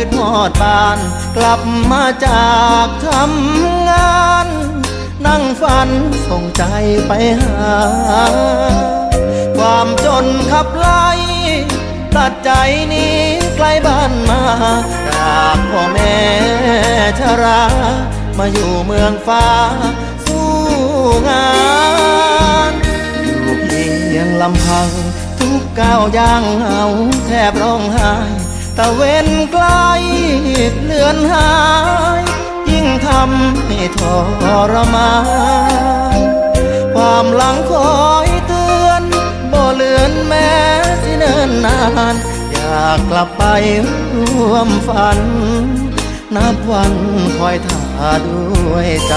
ขึ้นหอดบ้าน กลับมาจากทำงาน นั่งฝันส่งใจไปหา ความจนขับไล่ตัดใจนี้ไกลบ้านมาจากพ่อแม่ชรา มาอยู่เมืองฟ้า สู้งาน อยู่เพียงลำพัง ทุกก้าวย่างเอาแทบร้องไห้ตะเว้นใกล้เลือนหาย ยิ่งทำให้ทรมานความหลังคอยเตือนบ่เลือนแม้ที่เนิ่นนาน อยากกลับไปร่วมฝัน นับวันคอยท่าด้วยใจ